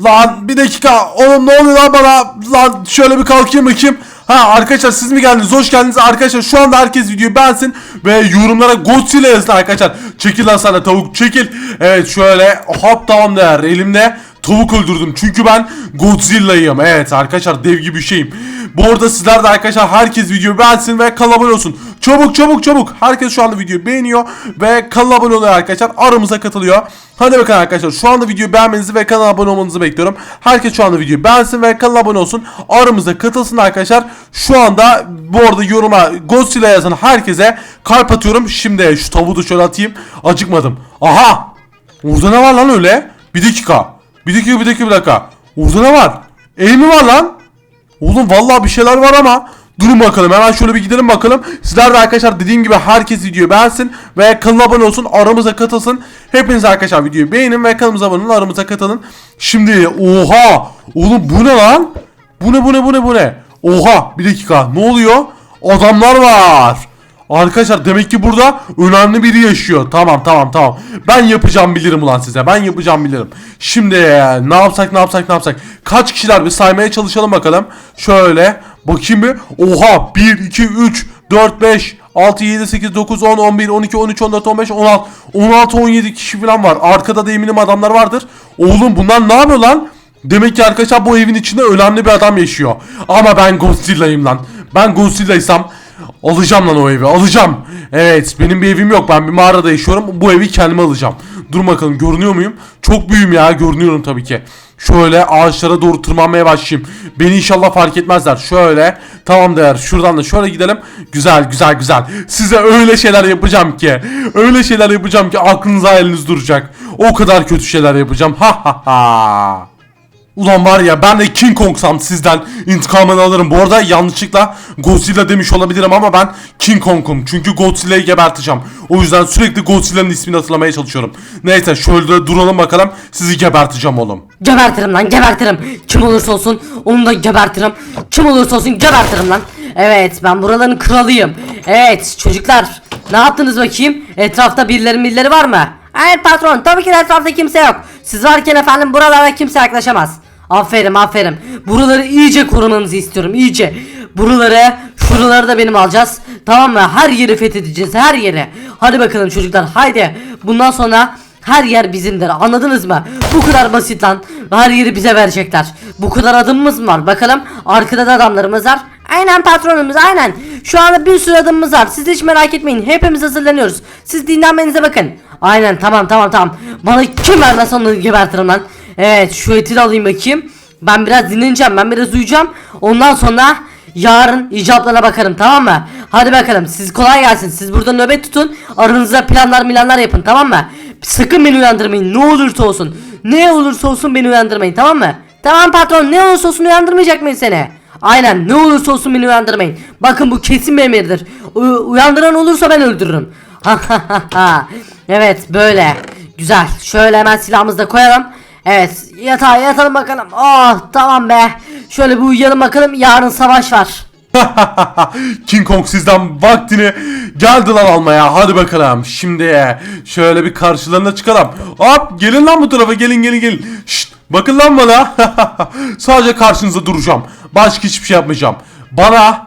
Lan bir dakika oğlum ne oluyor lan bana? Lan şöyle bir kalkayım bakayım. Ha arkadaşlar siz mi geldiniz? Hoş geldiniz. Arkadaşlar şu anda herkes videoyu beğensin ve yorumlara Godzilla yazsın arkadaşlar. Çekil lan sana tavuk çekil. Evet şöyle hop tamam der elimde tavuk öldürdüm. Çünkü ben Godzilla'yım. Evet arkadaşlar dev gibi bir şeyim. Bu arada sizler de arkadaşlar herkes videoyu beğensin ve abone olsun Çabuk çabuk çabuk herkes şu anda videoyu beğeniyor ve kanala abone oluyor arkadaşlar aramıza katılıyor Hadi bakalım arkadaşlar şu anda videoyu beğenmenizi ve kanala abone olmanızı bekliyorum. Herkes şu anda videoyu beğensin ve kanala abone olsun. Aramıza katılsın arkadaşlar. Şu anda bu arada yoruma Godzilla yazan herkese kalp atıyorum. Şimdi şu tavuğu da şöyle atayım. Acıkmadım. Aha! Orada ne var lan öyle? Bir dakika. Bir dakika bir dakika bir dakika. Orada ne var? El mi var lan? Oğlum vallahi bir şeyler var ama Durun bakalım hemen şöyle bir gidelim bakalım. Sizler de arkadaşlar dediğim gibi herkes videoyu beğensin ve kanala abone olsun aramıza katılsın. Hepiniz arkadaşlar videoyu beğenin ve kanalımıza abone olun aramıza katılın. Şimdi oha oğlum bu ne lan? Bu ne bu ne bu ne bu ne? Oha bir dakika ne oluyor? Adamlar var. Arkadaşlar demek ki burada önemli biri yaşıyor. Tamam tamam tamam. Ben yapacağım bilirim ulan size. Ben yapacağım bilirim. Şimdi ne yapsak ne yapsak ne yapsak. Kaç kişiler bir saymaya çalışalım bakalım. Şöyle bakayım bir. Oha 1 2 3 4 5 6 7 8 9 10 11 12 13 14 15 16 16 17 kişi falan var. Arkada da eminim adamlar vardır. Oğlum bunlar ne yapıyor lan? Demek ki arkadaşlar bu evin içinde önemli bir adam yaşıyor. Ama ben Godzilla'yım lan. Ben Godzilla'ysam alacağım lan o evi alacağım. Evet benim bir evim yok ben bir mağarada yaşıyorum. Bu evi kendime alacağım. Dur bakalım görünüyor muyum? Çok büyüğüm ya görünüyorum tabii ki. Şöyle ağaçlara doğru tırmanmaya başlayayım. Beni inşallah fark etmezler. Şöyle tamam değer şuradan da şöyle gidelim. Güzel güzel güzel. Size öyle şeyler yapacağım ki. Öyle şeyler yapacağım ki aklınız hayaliniz duracak. O kadar kötü şeyler yapacağım. Ha ha ha. Ulan var ya ben de King Kong'sam sizden intikamını alırım. Bu arada yanlışlıkla Godzilla demiş olabilirim ama ben King Kong'um. Çünkü Godzilla'yı geberteceğim. O yüzden sürekli Godzilla'nın ismini hatırlamaya çalışıyorum. Neyse şöyle duralım bakalım. Sizi geberteceğim oğlum. Gebertirim lan gebertirim. Kim olursa olsun onu da gebertirim. Kim olursa olsun gebertirim lan. Evet ben buraların kralıyım. Evet çocuklar ne yaptınız bakayım? Etrafta birileri birileri var mı? Hayır patron tabii ki de etrafta kimse yok. Siz varken efendim buralara kimse yaklaşamaz. Aferin aferin. Buraları iyice korumanızı istiyorum iyice. Buraları şuraları da benim alacağız. Tamam mı? Her yeri fethedeceğiz her yeri. Hadi bakalım çocuklar haydi. Bundan sonra her yer bizimdir anladınız mı? Bu kadar basit lan. Her yeri bize verecekler. Bu kadar adımımız mı var? Bakalım arkada da adamlarımız var. Aynen patronumuz aynen. Şu anda bir sürü adımımız var. Siz hiç merak etmeyin. Hepimiz hazırlanıyoruz. Siz dinlenmenize bakın. Aynen tamam tamam tamam. Bana kim vermez onu gebertirim lan. Evet şu eti de alayım bakayım. Ben biraz dinleneceğim. Ben biraz uyuyacağım. Ondan sonra yarın icablara bakarım tamam mı? Hadi bakalım siz kolay gelsin. Siz burada nöbet tutun. Aranızda planlar milanlar yapın tamam mı? Sakın beni uyandırmayın. Ne olursa olsun. Ne olursa olsun beni uyandırmayın tamam mı? Tamam patron ne olursa olsun uyandırmayacak mıyım seni? Aynen ne olursa olsun beni uyandırmayın. Bakın bu kesin bir emirdir. U- uyandıran olursa ben öldürürüm. evet böyle. Güzel. Şöyle hemen silahımızı da koyalım. Evet yatağa yatalım bakalım. Oh tamam be. Şöyle bir uyuyalım bakalım. Yarın savaş var. King Kong sizden vaktini geldi lan almaya. Hadi bakalım. Şimdi şöyle bir karşılarına çıkalım. Hop gelin lan bu tarafa gelin gelin gelin. Şşt, bakın lan bana. Sadece karşınızda duracağım. Başka hiçbir şey yapmayacağım. Bana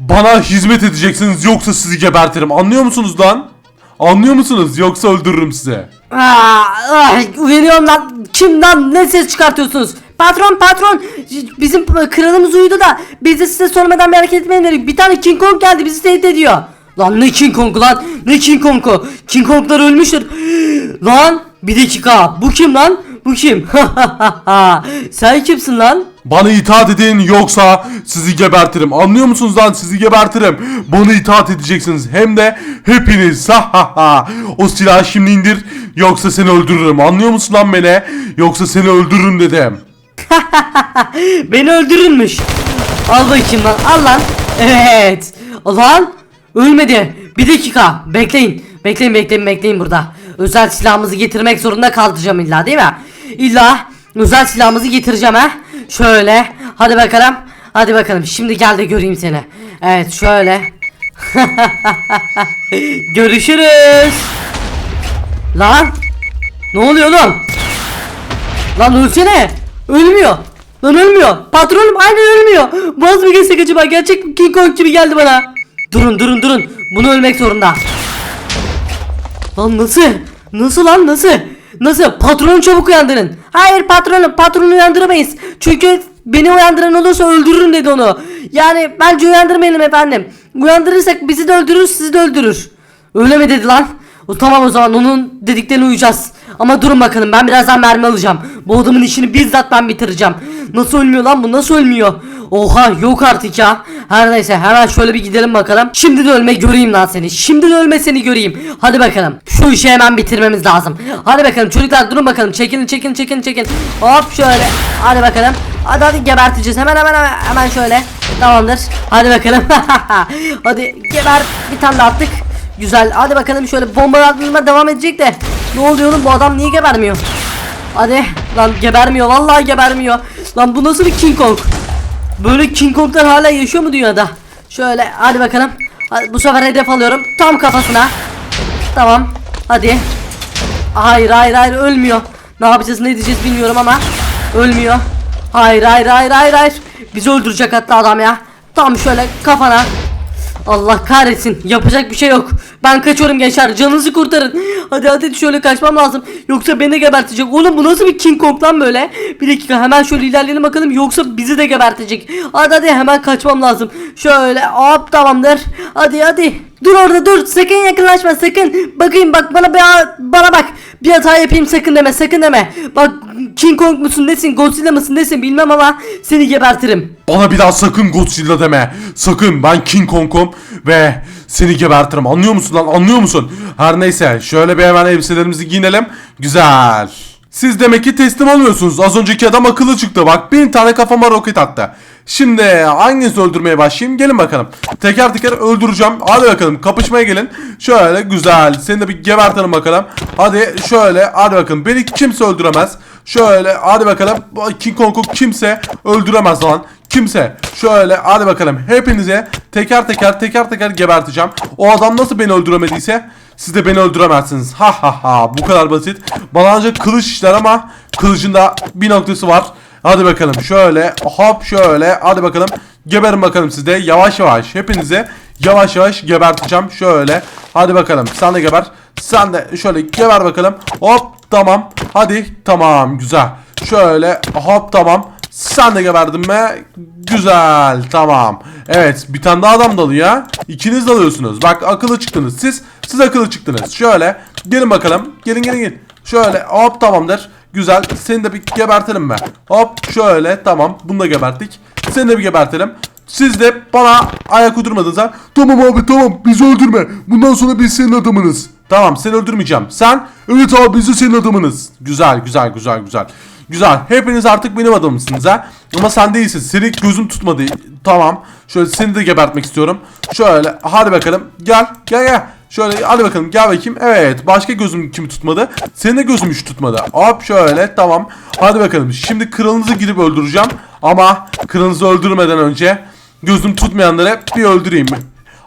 bana hizmet edeceksiniz yoksa sizi gebertirim. Anlıyor musunuz lan? Anlıyor musunuz? Yoksa öldürürüm sizi. Aa, ah, uyanıyorum lan. Kim lan? Ne ses çıkartıyorsunuz? Patron patron bizim kralımız uyudu da biz de size sormadan bir hareket etmeyin. Bir tane King Kong geldi bizi tehdit ediyor. Lan ne King Kong'u lan? Ne King Kong'u? King Kong'lar ölmüştür. lan bir dakika bu kim lan? Bu kim? Sen kimsin lan? Bana itaat edin yoksa sizi gebertirim. Anlıyor musunuz lan? Sizi gebertirim. Bana itaat edeceksiniz. Hem de hepiniz. Ha ha ha. O silahı şimdi indir yoksa seni öldürürüm. Anlıyor musun lan beni? Yoksa seni öldürürüm dedim. Beni öldürürmüş. Al bakayım lan. Al lan. Evet. Lan. Ölmedi. Bir dakika. Bekleyin. Bekleyin bekleyin bekleyin burada. Özel silahımızı getirmek zorunda kalacağım illa değil mi? İlla özel silahımızı getireceğim ha. Şöyle. Hadi bakalım. Hadi bakalım. Şimdi gel de göreyim seni. Evet şöyle. Görüşürüz. Lan. Ne oluyor oğlum? Lan ölsene. Ölmüyor. Lan ölmüyor. Patronum aynen ölmüyor. Vaz mı geçsek acaba? Gerçek King Kong gibi geldi bana. Durun durun durun. Bunu ölmek zorunda. Lan nasıl? Nasıl lan nasıl? Nasıl? Patronu çabuk uyandırın. Hayır patronum patronu uyandıramayız. Çünkü beni uyandıran olursa öldürürüm dedi onu. Yani bence uyandırmayalım efendim. Uyandırırsak bizi de öldürür sizi de öldürür. Öyle mi dedi lan? O tamam o zaman onun dediklerine uyacağız. Ama durun bakalım ben birazdan mermi alacağım. Bu adamın işini bizzat ben bitireceğim. Nasıl ölmüyor lan bu nasıl ölmüyor? Oha yok artık ya. Her neyse hemen şöyle bir gidelim bakalım. Şimdi de ölme göreyim lan seni. Şimdi de ölme seni göreyim. Hadi bakalım. Şu işi hemen bitirmemiz lazım. Hadi bakalım çocuklar durun bakalım. Çekilin çekilin çekilin çekilin. Hop şöyle. Hadi bakalım. Hadi hadi geberteceğiz. Hemen hemen hemen, hemen şöyle. Tamamdır. Hadi bakalım. hadi geber. Bir tane daha attık. Güzel. Hadi bakalım şöyle bombalarına devam edecek de. Ne oluyor oğlum bu adam niye gebermiyor? Hadi lan gebermiyor vallahi gebermiyor. Lan bu nasıl bir King Kong? Böyle King Kong'lar hala yaşıyor mu dünyada? Şöyle hadi bakalım. Hadi, bu sefer hedef alıyorum. Tam kafasına. Tamam. Hadi. Hayır hayır hayır ölmüyor. Ne yapacağız ne diyeceğiz bilmiyorum ama ölmüyor. Hayır hayır hayır hayır hayır. Bizi öldürecek hatta adam ya. Tam şöyle kafana. Allah kahretsin. Yapacak bir şey yok. Ben kaçıyorum gençler. Canınızı kurtarın. Hadi hadi şöyle kaçmam lazım. Yoksa beni de gebertecek. Oğlum bu nasıl bir King Kong lan böyle? Bir dakika hemen şöyle ilerleyelim bakalım. Yoksa bizi de gebertecek. Hadi hadi hemen kaçmam lazım. Şöyle hop tamamdır. Hadi hadi. Dur orada dur. Sakın yakınlaşma sakın. Bakayım bak bana bir bana bak. Bir hata yapayım sakın deme sakın deme. Bak King Kong musun nesin Godzilla mısın nesin bilmem ama seni gebertirim. Bana bir daha sakın Godzilla deme. Sakın ben King Kong'um ve seni gebertirim. Anlıyor musun lan? Anlıyor musun? Her neyse şöyle bir hemen elbiselerimizi giyinelim. Güzel. Siz demek ki teslim olmuyorsunuz. Az önceki adam akıllı çıktı. Bak bin tane kafama roket attı. Şimdi hanginizi öldürmeye başlayayım? Gelin bakalım. Teker teker öldüreceğim. Hadi bakalım kapışmaya gelin. Şöyle güzel. Seni de bir gebertelim bakalım. Hadi şöyle hadi bakalım. Beni kimse öldüremez. Şöyle hadi bakalım. King Kong'u kimse öldüremez lan. Kimse. Şöyle hadi bakalım. Hepinize teker teker teker teker geberteceğim. O adam nasıl beni öldüremediyse siz de beni öldüremezsiniz. Ha ha ha. Bu kadar basit. Bana ancak kılıç işler ama kılıcın da bir noktası var. Hadi bakalım şöyle hop şöyle hadi bakalım geberin bakalım siz de yavaş yavaş hepinize yavaş yavaş geberteceğim şöyle hadi bakalım sen de geber sen de şöyle geber bakalım hop tamam hadi tamam güzel. Şöyle hop tamam. Sen de geberdin mi güzel tamam. Evet bir tane daha adam dalıyor ya. İkiniz dalıyorsunuz bak akıllı çıktınız siz. Siz akıllı çıktınız. Şöyle gelin bakalım. Gelin gelin gelin. Şöyle hop tamamdır. Güzel. Seni de bir gebertelim mi? Hop şöyle tamam. Bunu da geberttik. Seni de bir gebertelim. Siz de bana ayak uydurmadınız ha. Tamam abi tamam bizi öldürme. Bundan sonra biz senin adamınız. Tamam seni öldürmeyeceğim. Sen? Evet abi biz de senin adamınız. Güzel güzel güzel güzel. Güzel. Hepiniz artık benim adamımsınız ha. Ama sen değilsin. Seni gözüm tutmadı. Tamam. Şöyle seni de gebertmek istiyorum. Şöyle hadi bakalım. Gel gel gel. Şöyle hadi bakalım gel bakayım. Evet başka gözüm kim tutmadı? Senin de gözüm hiç tutmadı. Hop şöyle tamam. Hadi bakalım. Şimdi kralınızı gidip öldüreceğim. Ama kralınızı öldürmeden önce gözüm tutmayanları bir öldüreyim mi?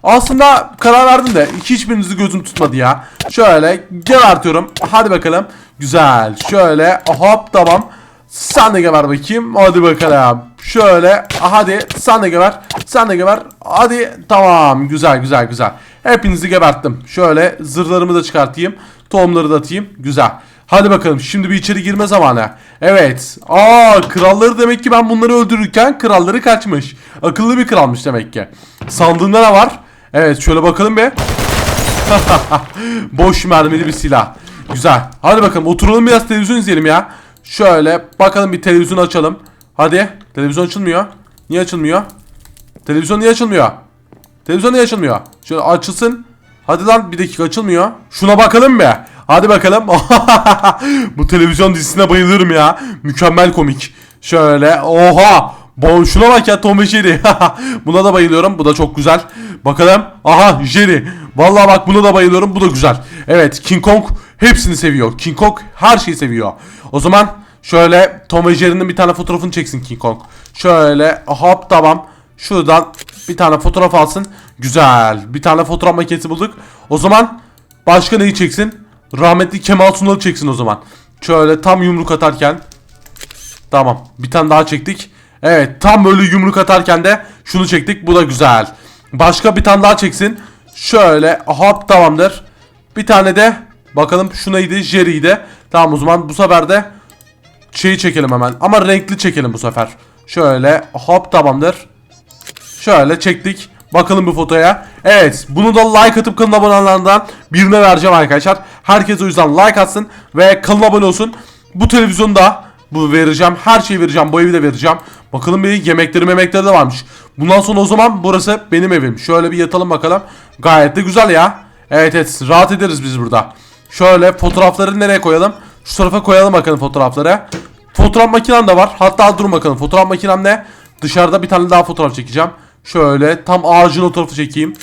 Aslında karar verdim de hiçbirinizi gözüm tutmadı ya. Şöyle gebertiyorum. Hadi bakalım. Güzel. Şöyle hop tamam. Sen de geber bakayım. Hadi bakalım. Şöyle hadi sen de geber. Sen de geber. Hadi tamam. Güzel güzel güzel. Hepinizi geberttim. Şöyle zırhlarımı da çıkartayım. Tohumları da atayım. Güzel. Hadi bakalım şimdi bir içeri girme zamanı. Evet. Aa kralları demek ki ben bunları öldürürken kralları kaçmış. Akıllı bir kralmış demek ki. Sandığında ne var? Evet şöyle bakalım bir. Boş mermili bir silah. Güzel. Hadi bakalım oturalım biraz televizyon izleyelim ya. Şöyle bakalım bir televizyon açalım. Hadi. Televizyon açılmıyor. Niye açılmıyor? Televizyon niye açılmıyor? Televizyon niye açılmıyor? Şöyle açılsın. Hadi lan bir dakika açılmıyor. Şuna bakalım be. Hadi bakalım. Bu televizyon dizisine bayılırım ya. Mükemmel komik. Şöyle. Oha. Bon şuna bak ya Tom ve Jerry. buna da bayılıyorum. Bu da çok güzel. Bakalım. Aha Jerry. Vallahi bak buna da bayılıyorum. Bu da güzel. Evet King Kong hepsini seviyor. King Kong her şeyi seviyor. O zaman şöyle Tom ve Jerry'nin bir tane fotoğrafını çeksin King Kong. Şöyle hop tamam. Şuradan bir tane fotoğraf alsın. Güzel. Bir tane fotoğraf makinesi bulduk. O zaman başka neyi çeksin? Rahmetli Kemal Sunal'ı çeksin o zaman. Şöyle tam yumruk atarken. Tamam. Bir tane daha çektik. Evet tam böyle yumruk atarken de şunu çektik. Bu da güzel. Başka bir tane daha çeksin. Şöyle hop tamamdır. Bir tane de bakalım şu neydi? Jerry'ydi. Tamam o zaman bu sefer de şeyi çekelim hemen. Ama renkli çekelim bu sefer. Şöyle hop tamamdır. Şöyle çektik. Bakalım bu fotoya. Evet bunu da like atıp kanala abone birine vereceğim arkadaşlar. Herkes o yüzden like atsın ve kanala abone olsun. Bu televizyonu da bu vereceğim. Her şeyi vereceğim. Bu evi de vereceğim. Bakalım bir yemekleri memekleri de varmış. Bundan sonra o zaman burası benim evim. Şöyle bir yatalım bakalım. Gayet de güzel ya. Evet evet rahat ederiz biz burada. Şöyle fotoğrafları nereye koyalım? Şu tarafa koyalım bakalım fotoğrafları. Fotoğraf makinem de var. Hatta durun bakalım. Fotoğraf makinem ne? Dışarıda bir tane daha fotoğraf çekeceğim. Şöyle tam ağacın o tarafı çekeyim.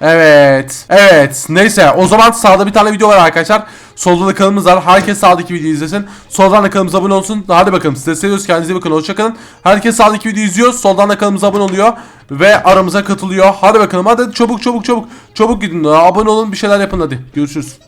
Evet. Evet. Neyse o zaman sağda bir tane video var arkadaşlar. Solda da kanalımız var. Herkes sağdaki videoyu izlesin. Soldan da kanalımıza abone olsun. Hadi bakalım size seviyoruz. Kendinize bakın. Hoşçakalın. Herkes sağdaki videoyu izliyor. Soldan da kanalımıza abone oluyor. Ve aramıza katılıyor. Hadi bakalım. Hadi çabuk çabuk çabuk. Çabuk gidin. Abone olun. Bir şeyler yapın hadi. Görüşürüz.